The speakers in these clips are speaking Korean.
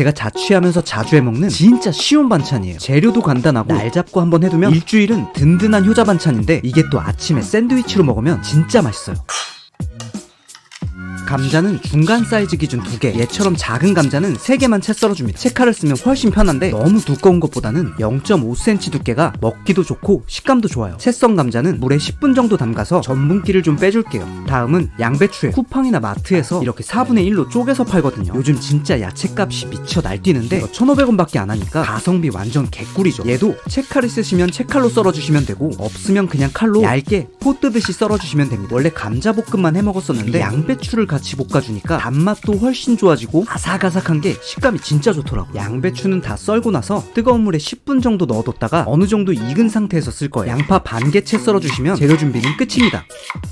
제가 자취하면서 자주 해먹는 진짜 쉬운 반찬이에요. 재료도 간단하고 날 잡고 한번 해두면 일주일은 든든한 효자 반찬인데 이게 또 아침에 샌드위치로 먹으면 진짜 맛있어요. 감자는 중간 사이즈 기준 2개 얘처럼 작은 감자는 3개만 채 썰어줍니다. 채칼을 쓰면 훨씬 편한데 너무 두꺼운 것보다는 0.5cm 두께가 먹기도 좋고 식감도 좋아요. 채썬 감자는 물에 10분 정도 담가서 전분기를 좀 빼줄게요. 다음은 양배추에 쿠팡이나 마트에서 이렇게 4분의 1로 쪼개서 팔거든요. 요즘 진짜 야채값이 미쳐 날뛰는데 1,500원밖에 안 하니까 가성비 완전 개꿀이죠. 얘도 채칼 있으시면 채칼로 썰어주시면 되고 없으면 그냥 칼로 얇게 포 뜨듯이 썰어주시면 됩니다. 원래 감자볶음만 해 먹었었는데 양배추를 같이 볶아주니까 단맛도 훨씬 좋아지고 아삭아삭한 게 식감이 진짜 좋더라고 양배추는 다 썰고 나서 뜨거운 물에 10분 정도 넣어뒀다가 어느 정도 익은 상태에서 쓸 거예요. 양파 반개채 썰어주시면 재료 준비는 끝입니다.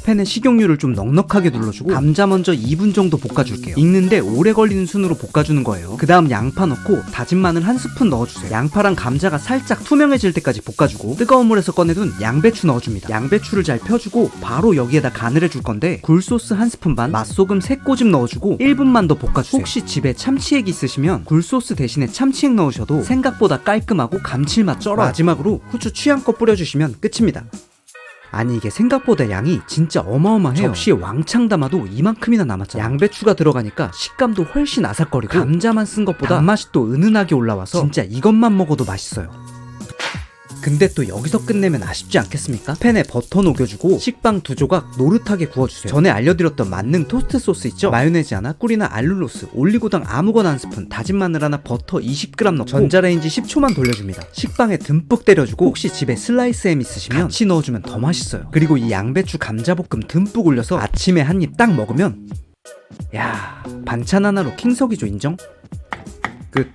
팬에 식용유를 좀 넉넉하게 눌러주고 감자 먼저 2분 정도 볶아줄게요. 익는데 오래 걸리는 순으로 볶아주는 거예요. 그 다음 양파 넣고 다진 마늘 한 스푼 넣어주세요. 양파랑 감자가 살짝 투명해질 때까지 볶아주고 뜨거운 물에서 꺼내둔 양배추 넣어줍니다. 양배추를 잘 펴주고 바로 여기에다 간을 해줄 건데 굴소스 한 스푼 반 맛 소금 3꼬집 넣어주고 1분만 더 볶아주세요. 혹시 집에 참치액 있으시면 굴소스 대신에 참치액 넣으셔도 생각보다 깔끔하고 감칠맛 쩔어 마지막으로 후추 취향껏 뿌려주시면 끝입니다. 아니 이게 생각보다 양이 진짜 어마어마해요. 접시에 왕창 담아도 이만큼이나 남았잖아. 양배추가 들어가니까 식감도 훨씬 아삭거리고 감자만 쓴 것보다 단맛이 또 은은하게 올라와서 진짜 이것만 먹어도 맛있어요 근데 또 여기서 끝내면 아쉽지 않겠습니까? 팬에 버터 녹여주고 식빵 두 조각 노릇하게 구워주세요. 전에 알려드렸던 만능 토스트 소스 있죠? 마요네즈 하나, 꿀이나 알룰로스, 올리고당 아무거나 한 스푼, 다진 마늘 하나, 버터 20g 넣고 전자레인지 10초만 돌려줍니다. 식빵에 듬뿍 때려주고 혹시 집에 슬라이스 햄 있으시면 같이 넣어주면 더 맛있어요. 그리고 이 양배추 감자볶음 듬뿍 올려서 아침에 한 입 딱 먹으면 야 반찬 하나로 킹석이죠 인정? 끝